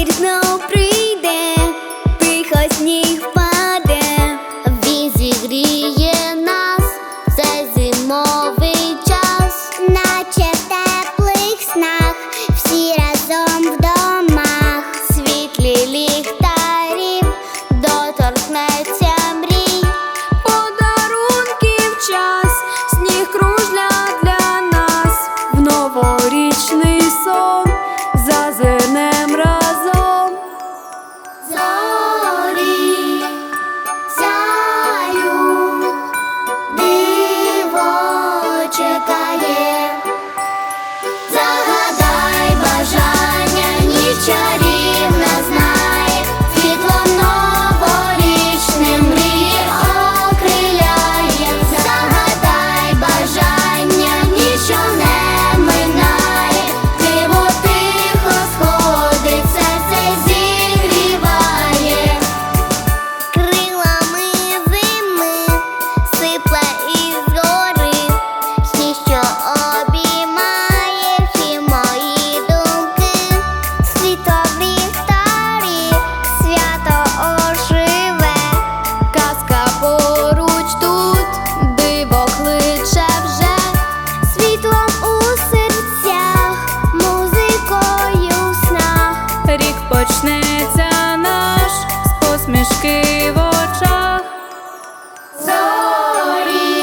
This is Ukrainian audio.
Вір прийде, тихо сніг паде, візі гріє. Вітався наш з посмішки в очах. Зорі.